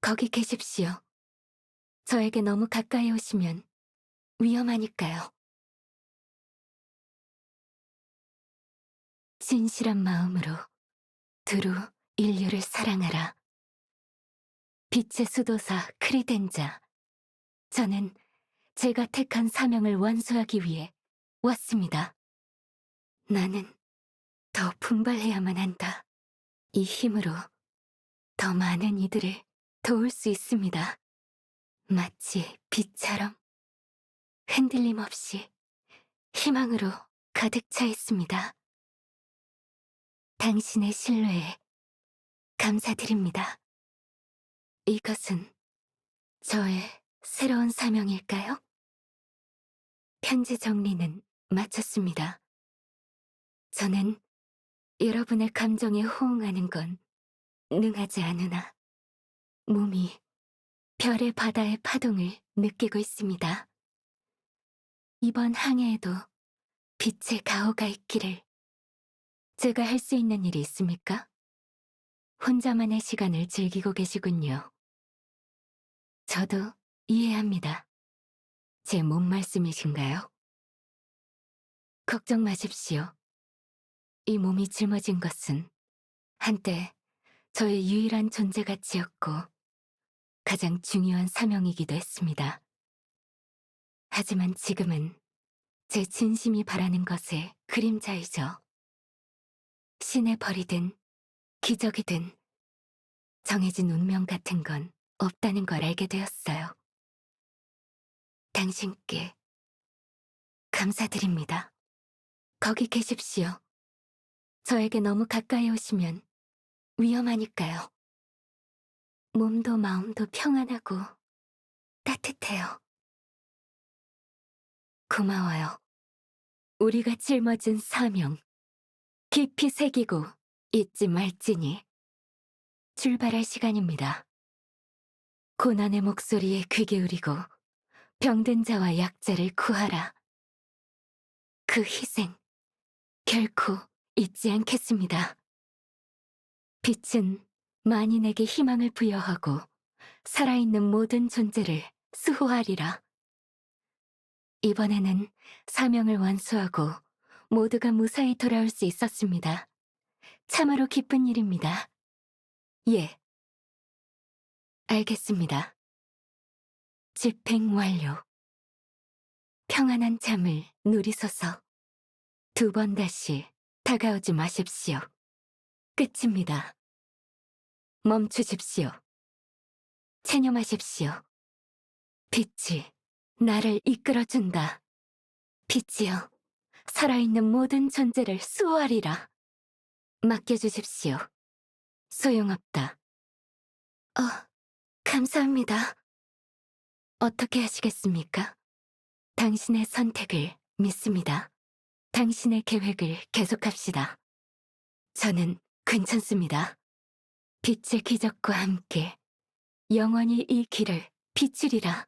거기 계십시오. 저에게 너무 가까이 오시면 위험하니까요. 진실한 마음으로 두루 인류를 사랑하라. 빛의 수도사 크리덴자. 저는 제가 택한 사명을 완수하기 위해 왔습니다. 나는 더 분발해야만 한다. 이 힘으로 더 많은 이들을 도울 수 있습니다. 마치 빛처럼 흔들림 없이 희망으로 가득 차 있습니다. 당신의 신뢰에 감사드립니다. 이것은 저의 새로운 사명일까요? 편지 정리는 마쳤습니다. 저는 여러분의 감정에 호응하는 건 능하지 않으나 몸이 별의 바다의 파동을 느끼고 있습니다. 이번 항해에도 빛의 가호가 있기를 제가 할 수 있는 일이 있습니까? 혼자만의 시간을 즐기고 계시군요. 저도 이해합니다. 제 몸 말씀이신가요? 걱정 마십시오. 이 몸이 짊어진 것은 한때 저의 유일한 존재 가치였고 가장 중요한 사명이기도 했습니다. 하지만 지금은 제 진심이 바라는 것의 그림자이죠. 신의 벌이든 기적이든 정해진 운명 같은 건 없다는 걸 알게 되었어요. 당신께 감사드립니다. 거기 계십시오. 저에게 너무 가까이 오시면 위험하니까요. 몸도 마음도 평안하고 따뜻해요. 고마워요. 우리가 짊어진 사명, 깊이 새기고 잊지 말지니 출발할 시간입니다. 고난의 목소리에 귀 기울이고 병든 자와 약자를 구하라. 그 희생 결코 잊지 않겠습니다. 빛은 만인에게 희망을 부여하고 살아있는 모든 존재를 수호하리라. 이번에는 사명을 완수하고 모두가 무사히 돌아올 수 있었습니다. 참으로 기쁜 일입니다. 예. 알겠습니다. 집행 완료. 평안한 잠을 누리소서. 두 번 다시 다가오지 마십시오. 끝입니다. 멈추십시오. 체념하십시오. 빛이 나를 이끌어준다. 빛이여, 살아있는 모든 존재를 수호하리라. 맡겨주십시오. 소용없다. 어, 감사합니다. 어떻게 하시겠습니까? 당신의 선택을 믿습니다. 당신의 계획을 계속합시다. 저는 괜찮습니다. 빛의 기적과 함께 영원히 이 길을 비추리라.